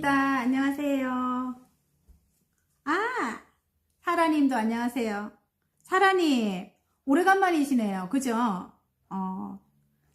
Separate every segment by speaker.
Speaker 1: 반갑습니다. 안녕하세요. 아, 사라님도 안녕하세요. 사라님, 오래간만이시네요. 그죠? 어,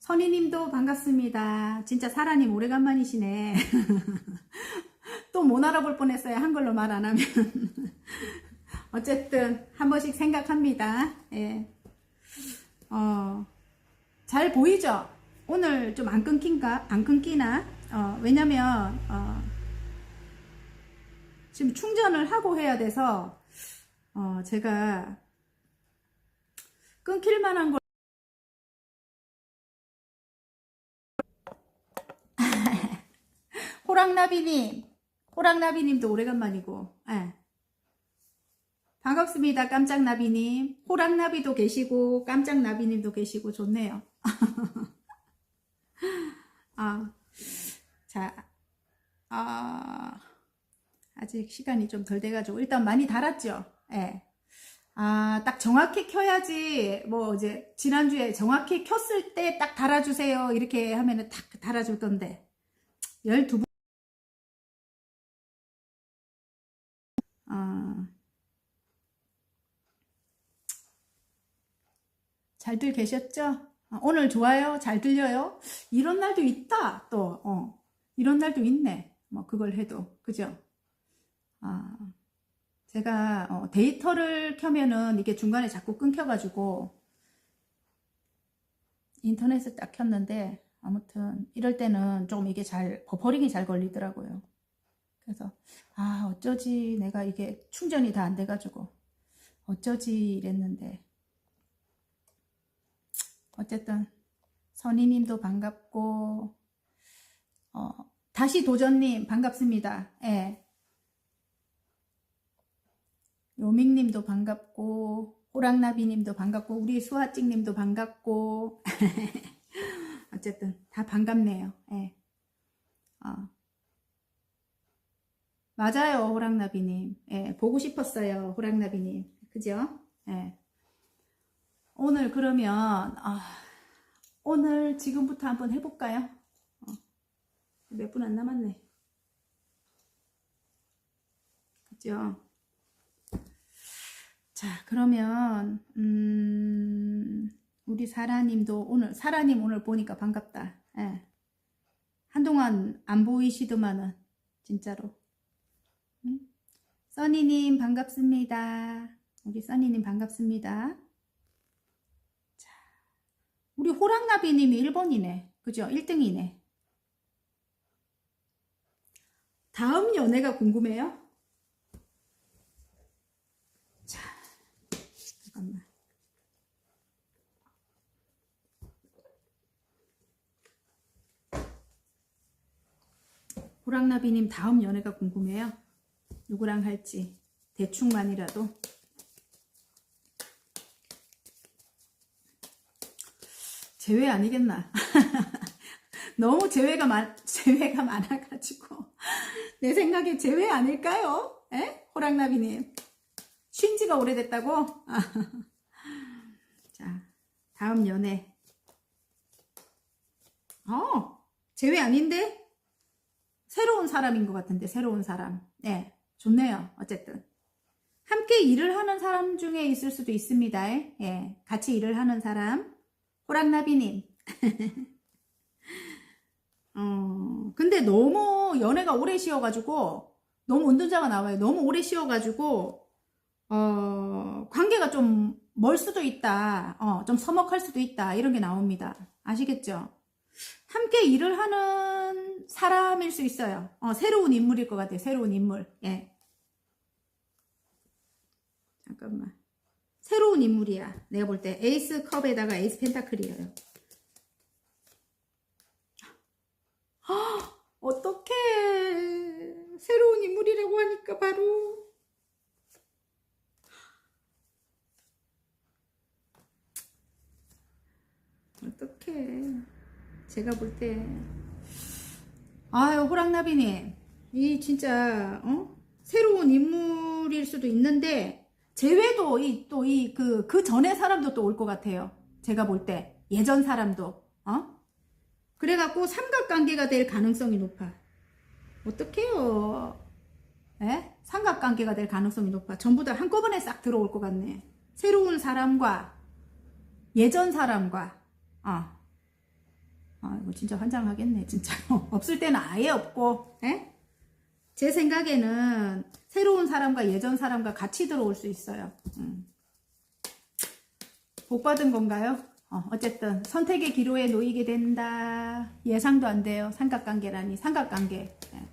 Speaker 1: 선희님도 반갑습니다. 진짜 사라님 오래간만이시네. 또 못 알아볼 뻔했어요. 한글로 말 안 하면. 어쨌든, 한 번씩 생각합니다. 예. 어, 잘 보이죠? 오늘 좀 안 끊긴가? 안 끊기나? 어, 왜냐면, 어, 지금 충전을 하고 해야 돼서, 어, 제가 끊길 만한 걸 호랑나비님, 호랑나비님도 오래간만이고, 예. 반갑습니다. 깜짝나비님. 호랑나비도 계시고, 깜짝나비님도 계시고, 좋네요. 아, 자, 아, 아직 시간이 좀 덜 돼가지고, 일단 많이 달았죠? 예. 아, 딱 정확히 켜야지, 뭐, 이제, 지난주에 정확히 켰을 때 딱 달아주세요. 이렇게 하면은 딱 달아줄 건데. 12번. 아, 잘들 계셨죠? 아, 오늘 좋아요? 잘 들려요? 이런 날도 있다, 또, 어. 이런 날도 있네. 뭐, 그걸 해도. 그죠? 아, 제가, 어, 데이터를 켜면은 이게 중간에 자꾸 끊겨가지고, 인터넷을 딱 켰는데, 아무튼, 이럴 때는 좀 이게 잘, 버퍼링이 잘 걸리더라고요. 그래서, 아, 어쩌지, 내가 이게 충전이 다 안 돼가지고, 어쩌지 이랬는데, 어쨌든 선희님도 반갑고 어, 다시 도전님 반갑습니다. 예. 요밍님도 반갑고 호랑나비님도 반갑고 우리 수아찡님도 반갑고 어쨌든 다 반갑네요. 예. 어. 맞아요 호랑나비님. 예, 보고 싶었어요 호랑나비님. 그죠? 예. 오늘 그러면 아, 오늘 지금부터 한번 해볼까요? 어, 몇분 안 남았네. 그죠? 자 그러면 음, 우리 사라님도 오늘 사라님 오늘 보니까 반갑다. 예. 한동안 안 보이시더만은 진짜로. 응? 써니님 반갑습니다. 우리 써니님 반갑습니다. 우리 호랑나비님이 1번이네. 그죠? 1등이네. 다음 연애가 궁금해요? 자, 잠깐만. 호랑나비님 다음 연애가 궁금해요? 누구랑 할지. 대충만이라도. 제외 아니겠나? 너무 제외가 많, 제외가 많아가지고. 내 생각에 제외 아닐까요? 에? 호랑나비님. 쉰 지가 오래됐다고? 자, 다음 연애. 어, 제외 아닌데? 새로운 사람인 것 같은데, 새로운 사람. 네, 좋네요. 어쨌든. 함께 일을 하는 사람 중에 있을 수도 있습니다. 예, 같이 일을 하는 사람. 호랑나비님. 어, 근데 너무 연애가 오래 쉬어가지고, 너무 운동자가 나와요. 너무 오래 쉬어가지고, 어, 관계가 좀 멀 수도 있다. 어, 좀 서먹할 수도 있다. 이런 게 나옵니다. 아시겠죠? 함께 일을 하는 사람일 수 있어요. 어, 새로운 인물일 것 같아요. 새로운 인물. 예. 잠깐만. 새로운 인물이야. 내가 볼 때 에이스 컵에다가 에이스 펜타클이에요. 어떻게 새로운 인물이라고 하니까 바로 어떻게 제가 볼 때 아유 호랑나비님 이 진짜 어 새로운 인물일 수도 있는데 제외도 이 또 이 그 그 전에 사람도 또 올 것 같아요. 제가 볼 때 예전 사람도 어 그래갖고 삼각관계가 될 가능성이 높아. 어떡해요. 예? 삼각관계가 될 가능성이 높아. 전부 다 한꺼번에 싹 들어올 것 같네. 새로운 사람과 예전 사람과 아, 아 이거 진짜 환장하겠네 진짜로. 없을 때는 아예 없고 예? 제 생각에는 새로운 사람과 예전 사람과 같이 들어올 수 있어요. 음. 복 받은 건가요? 어, 어쨌든 선택의 기로에 놓이게 된다. 예상도 안 돼요. 삼각관계라니 삼각관계. 예.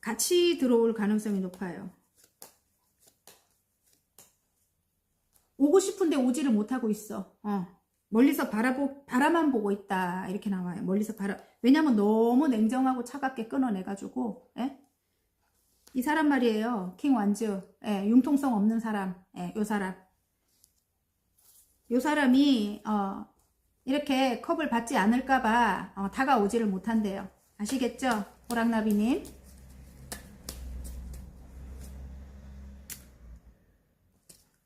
Speaker 1: 같이 들어올 가능성이 높아요. 오고 싶은데 오지를 못하고 있어. 어. 멀리서 바라보, 바라만 보고 있다. 이렇게 나와요. 멀리서 바라, 왜냐면 너무 냉정하고 차갑게 끊어내가지고, 예? 이 사람 말이에요. 킹 완즈. 예, 융통성 없는 사람. 예, 요 사람. 요 사람이, 어, 이렇게 컵을 받지 않을까봐, 어, 다가오지를 못한대요. 아시겠죠? 호랑나비님.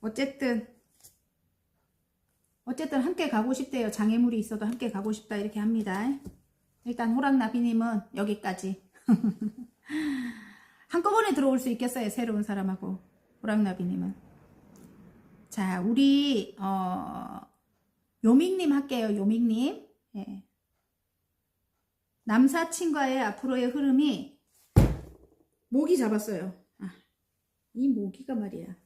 Speaker 1: 어쨌든 어쨌든 함께 가고 싶대요. 장애물이 있어도 함께 가고 싶다 이렇게 합니다. 일단 호랑나비님은 여기까지. 한꺼번에 들어올 수 있겠어요. 새로운 사람하고 호랑나비님은. 자, 우리 어, 요밍님 할게요. 요밍님. 예. 남사친과의 앞으로의 흐름이 모기 잡았어요. 아, 이 모기가 말이야.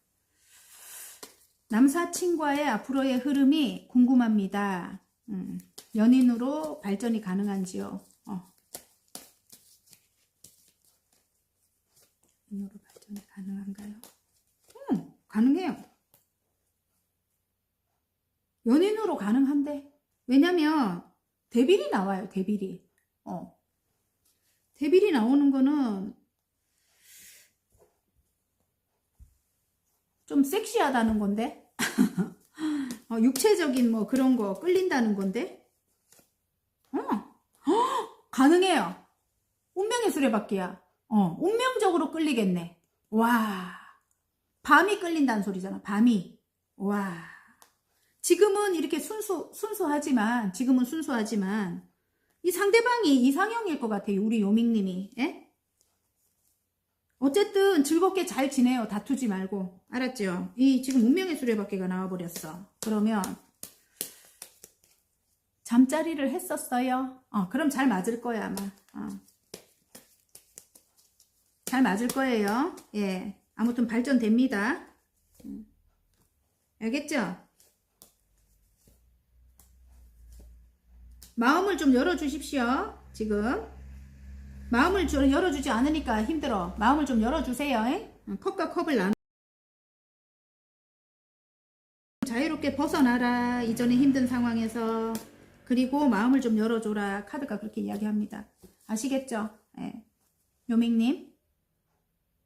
Speaker 1: 남사친과의 앞으로의 흐름이 궁금합니다. 음, 연인으로 발전이 가능한지요? 어. 연인으로 발전이 가능한가요? 음, 가능해요. 연인으로 가능한데. 왜냐면, 데빌이 나와요, 데빌이. 어. 데빌이 나오는 거는 좀 섹시하다는 건데? 어, 육체적인 뭐 그런 거 끌린다는 건데? 어, 헉, 가능해요. 운명의 수레바퀴야. 어, 운명적으로 끌리겠네. 와, 밤이 끌린다는 소리잖아. 밤이. 와, 지금은 이렇게 순수 순수하지만 지금은 순수하지만 이 상대방이 이상형일 것 같아요. 우리 요밍님이. 예? 어쨌든 즐겁게 잘 지내요. 다투지 말고. 알았죠? 이 지금 운명의 수레바퀴가 나와버렸어. 그러면 잠자리를 했었어요. 어, 그럼 잘 맞을 거야 아마. 어. 잘 맞을 거예요. 예. 아무튼 발전됩니다. 음. 알겠죠? 마음을 좀 열어주십시오. 지금. 마음을 좀 열어주지 않으니까 힘들어. 마음을 좀 열어주세요. 에? 컵과 컵을 나눠. 자유롭게 벗어나라. 이전에 힘든 상황에서. 그리고 마음을 좀 열어줘라. 카드가 그렇게 이야기합니다. 아시겠죠? 예. 요밍님.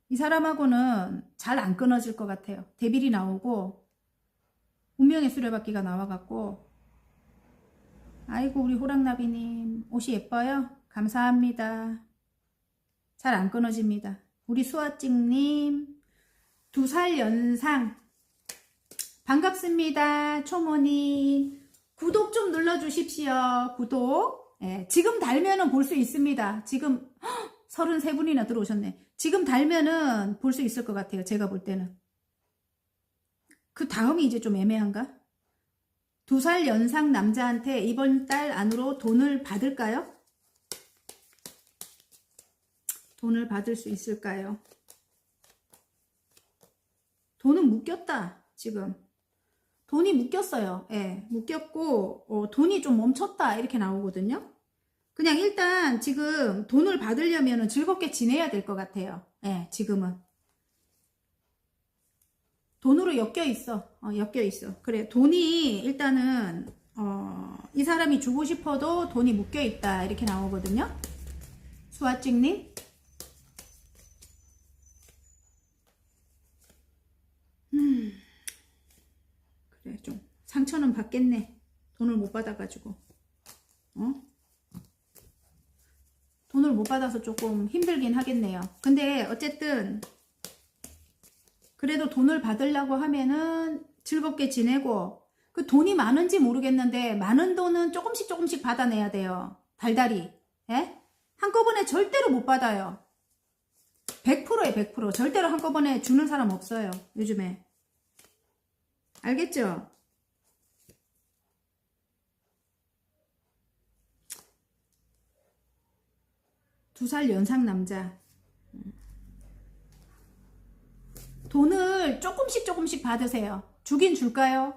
Speaker 1: 이 사람하고는 잘 안 끊어질 것 같아요. 데빌이 나오고, 운명의 수레바퀴가 나와갖고, 아이고, 우리 호랑나비님. 옷이 예뻐요? 감사합니다. 잘 안 끊어집니다. 우리 수아찡님, 두 살 연상. 반갑습니다. 초모님. 구독 좀 눌러주십시오. 구독. 예, 지금 달면은 볼 수 있습니다. 지금, 33분이나 들어오셨네. 지금 달면은 볼 수 있을 것 같아요. 제가 볼 때는. 그 다음이 이제 좀 애매한가? 두 살 연상 남자한테 이번 달 안으로 돈을 받을까요? 돈을 받을 수 있을까요? 돈은 묶였다, 지금. 돈이 묶였어요. 예, 묶였고, 어, 돈이 좀 멈췄다, 이렇게 나오거든요. 그냥 일단 지금 돈을 받으려면 즐겁게 지내야 될 것 같아요. 예, 지금은. 돈으로 엮여 있어. 어, 엮여 있어. 그래, 돈이 일단은, 어, 이 사람이 주고 싶어도 돈이 묶여 있다, 이렇게 나오거든요. 수아찡님. 5천원 받겠네. 돈을 못 받아가지고. 어? 돈을 못 받아서 조금 힘들긴 하겠네요. 근데 어쨌든 그래도 돈을 받으려고 하면은 즐겁게 지내고 그 돈이 많은지 모르겠는데 많은 돈은 조금씩 조금씩 받아내야 돼요. 달달이. 예? 한꺼번에 절대로 못 받아요. 100%에 100%. 절대로 한꺼번에 주는 사람 없어요. 요즘에. 알겠죠? 두 살 연상 남자. 돈을 조금씩 조금씩 받으세요. 주긴 줄까요?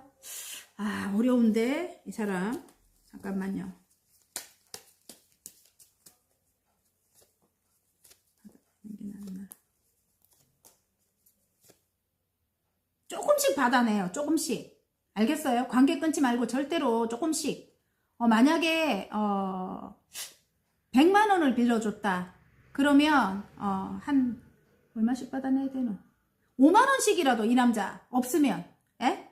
Speaker 1: 아, 어려운데, 이 사람. 잠깐만요. 조금씩 받아내요. 조금씩. 알겠어요? 관계 끊지 말고 절대로 조금씩. 어, 만약에, 어, 100만 원을 빌려줬다. 그러면, 어, 한, 얼마씩 받아내야 되노? 5만 원씩이라도 이 남자 없으면, 예?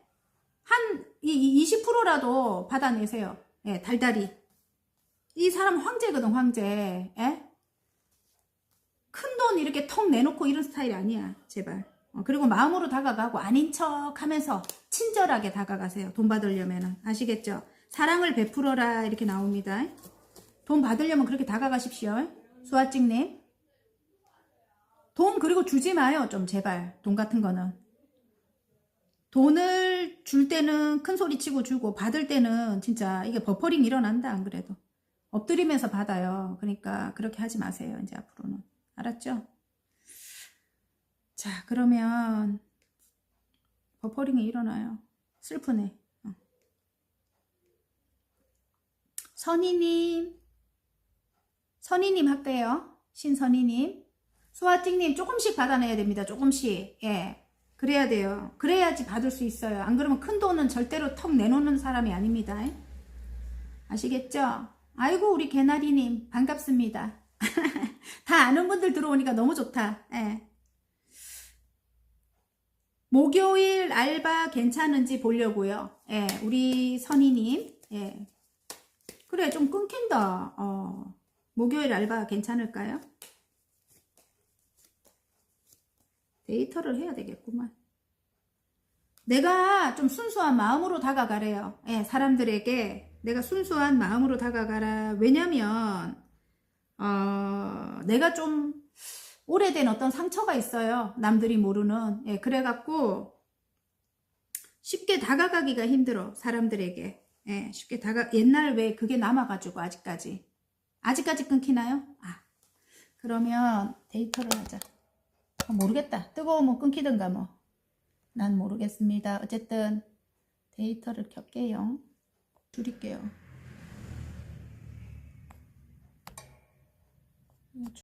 Speaker 1: 한, 이, 20%라도 받아내세요. 예, 달달이. 이 사람 황제거든, 황제. 예? 큰돈 이렇게 턱 내놓고 이런 스타일이 아니야. 제발. 어, 그리고 마음으로 다가가고 아닌 척 하면서 친절하게 다가가세요. 돈 받으려면은. 아시겠죠? 사랑을 베풀어라. 이렇게 나옵니다. 돈 받으려면 그렇게 다가가십시오. 수아찍님. 돈 그리고 주지 마요. 좀 제발. 돈 같은 거는. 돈을 줄 때는 큰 소리 치고 주고 받을 때는 진짜 이게 버퍼링 일어난다 안 그래도. 엎드리면서 받아요. 그러니까 그렇게 하지 마세요. 이제 앞으로는. 알았죠? 자, 그러면 버퍼링이 일어나요. 슬프네. 어. 선희님, 선희님 할게요. 신선희님. 수아틱님 조금씩 받아내야 됩니다. 조금씩. 예. 그래야 돼요. 그래야지 받을 수 있어요. 안 그러면 큰 돈은 절대로 턱 내놓는 사람이 아닙니다. 아시겠죠? 아이고, 우리 개나리님. 반갑습니다. 다 아는 분들 들어오니까 너무 좋다. 예. 목요일 알바 괜찮은지 보려고요. 예, 우리 선희님. 예. 그래, 좀 끊긴다. 어. 목요일 알바 괜찮을까요? 데이터를 해야 되겠구만. 내가 좀 순수한 마음으로 다가가래요. 예, 사람들에게 내가 순수한 마음으로 다가가라. 왜냐면 어, 내가 좀 오래된 어떤 상처가 있어요. 남들이 모르는. 예, 그래갖고 쉽게 다가가기가 힘들어. 사람들에게. 예, 쉽게 다가 옛날 왜 그게 남아가지고 아직까지 아직까지 끊기나요? 아 그러면 데이터를 하자. 어, 모르겠다. 뜨거우면 뭐 끊기든가 뭐 난 모르겠습니다. 어쨌든 데이터를 켤게요. 줄일게요.